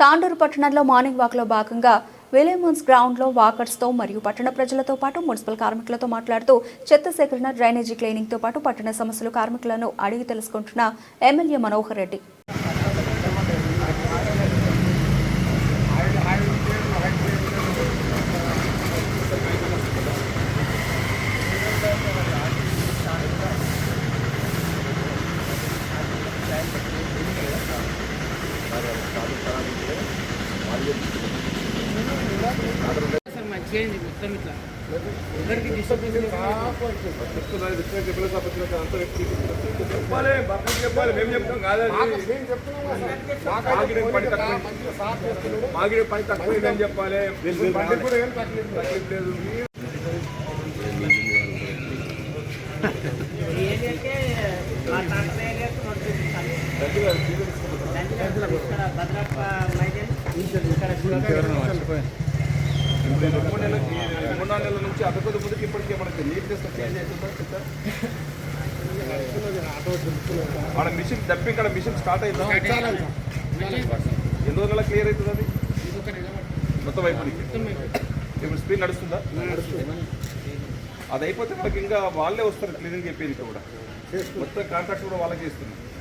తాండూరు పట్టణంలో మార్నింగ్ వాక్లో భాగంగా విలియమన్స్ గ్రౌండ్లో వాకర్స్తో మరియు పట్టణ ప్రజలతో పాటు మున్సిపల్ కార్మికులతో మాట్లాడుతూ చెత్త సేకరణ డ్రైనేజీ క్లీనింగ్తో పాటు పట్టణ సమస్యలు కార్మికులను అడిగి తెలుసుకుంటున్న ఎమ్మెల్యే మనోహర్ రెడ్డి. చేయండి మొత్తం ఇట్లా డిస్టర్బెన్స్ చెప్పాలి బాబు చెప్పాలి మేము చెప్తాం కాదని మాగిడే పని తక్కువ మాగిడే పని తక్కువ చెప్పాలి తక్లీఫ్ లేదు భద్రప్ప మైదాన్ ఇక్కడ మూడు నెలల మూడు నాలుగు నెలల నుంచి ఇప్పటికే మనకి నీట్నెస్ చేంజ్ అవుతుందా మన మిషన్ డబ్బి ఇక్కడ మిషన్ స్టార్ట్ అయిందా ఎన్ని రోజుల క్లియర్ అవుతుంది అది మొత్తం అయిపోయింది ఇప్పుడు స్పీడ్ నడుస్తుందా? అది అయిపోతే మనకి ఇంకా వాళ్ళే వస్తారు క్లీనింగ్ చెప్పేది కూడా. మొత్తం కాంట్రాక్ట్ కూడా వాళ్ళకి చేస్తుంది